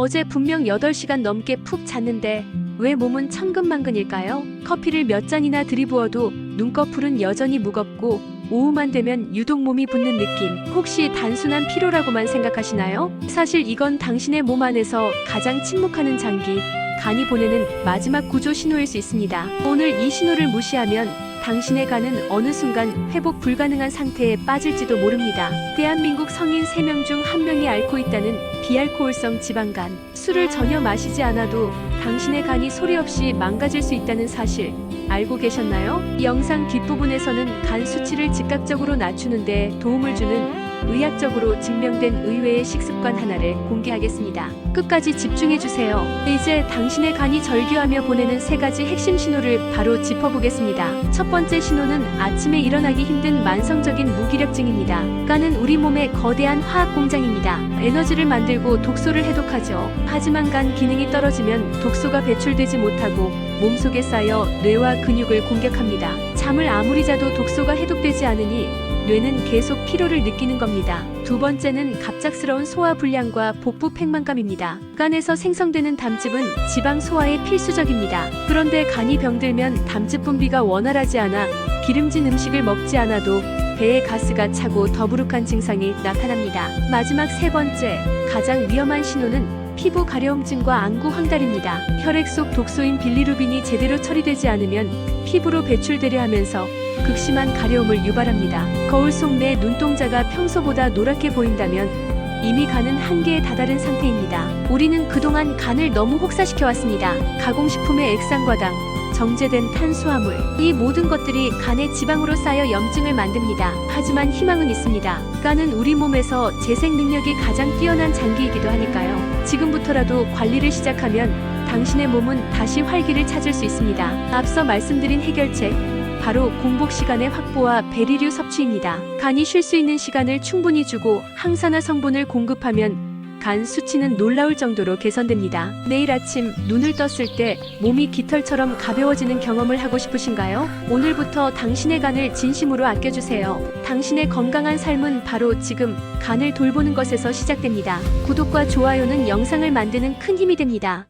어제 분명 8시간 넘게 푹 잤는데 왜 몸은 천근만근일까요? 커피를 몇 잔이나 들이부어도 눈꺼풀은 여전히 무겁고 오후만 되면 유독 몸이 붓는 느낌. 혹시 단순한 피로라고만 생각하시나요? 사실 이건 당신의 몸 안에서 가장 침묵하는 장기, 간이 보내는 마지막 구조 신호일 수 있습니다. 오늘 이 신호를 무시하면 당신의 간은 어느 순간 회복 불가능한 상태에 빠질지도 모릅니다. 대한민국 성인 3명 중 1명이 앓고 있다는 비알코올성 지방간. 술을 전혀 마시지 않아도 당신의 간이 소리 없이 망가질 수 있다는 사실 알고 계셨나요? 이 영상 뒷부분에서는 간 수치를 즉각적으로 낮추는데 도움을 주는 의학적으로 증명된 의외의 식습관 하나를 공개하겠습니다. 끝까지 집중해 주세요. 이제 당신의 간이 절규하며 보내는 세 가지 핵심 신호를 바로 짚어보겠습니다. 첫 번째 신호는 아침에 일어나기 힘든 만성적인 무기력증입니다. 간은 우리 몸의 거대한 화학 공장입니다. 에너지를 만들고 독소를 해독하죠. 하지만 간 기능이 떨어지면 독소가 배출되지 못하고 몸속에 쌓여 뇌와 근육을 공격합니다. 잠을 아무리 자도 독소가 해독되지 않으니 뇌는 계속 피로를 느끼는 겁니다. 두 번째는 갑작스러운 소화 불량과 복부 팽만감입니다. 간에서 생성되는 담즙은 지방 소화에 필수적입니다. 그런데 간이 병들면 담즙 분비가 원활하지 않아 기름진 음식을 먹지 않아도 배에 가스가 차고 더부룩한 증상이 나타납니다. 마지막 세 번째, 가장 위험한 신호는 피부 가려움증과 안구 황달입니다. 혈액 속 독소인 빌리루빈이 제대로 처리되지 않으면 피부로 배출되려 하면서 극심한 가려움을 유발합니다. 거울 속 내 눈동자가 평소보다 노랗게 보인다면 이미 간은 한계에 다다른 상태입니다. 우리는 그동안 간을 너무 혹사시켜 왔습니다. 가공식품의 액상과당, 정제된 탄수화물, 이 모든 것들이 간의 지방으로 쌓여 염증을 만듭니다. 하지만 희망은 있습니다. 간은 우리 몸에서 재생 능력이 가장 뛰어난 장기이기도 하니까요. 지금부터라도 관리를 시작하면 당신의 몸은 다시 활기를 찾을 수 있습니다. 앞서 말씀드린 해결책, 바로 공복 시간의 확보와 베리류 섭취입니다. 간이 쉴 수 있는 시간을 충분히 주고 항산화 성분을 공급하면 간 수치는 놀라울 정도로 개선됩니다. 내일 아침 눈을 떴을 때 몸이 깃털처럼 가벼워지는 경험을 하고 싶으신가요? 오늘부터 당신의 간을 진심으로 아껴주세요. 당신의 건강한 삶은 바로 지금 간을 돌보는 것에서 시작됩니다. 구독과 좋아요는 영상을 만드는 큰 힘이 됩니다.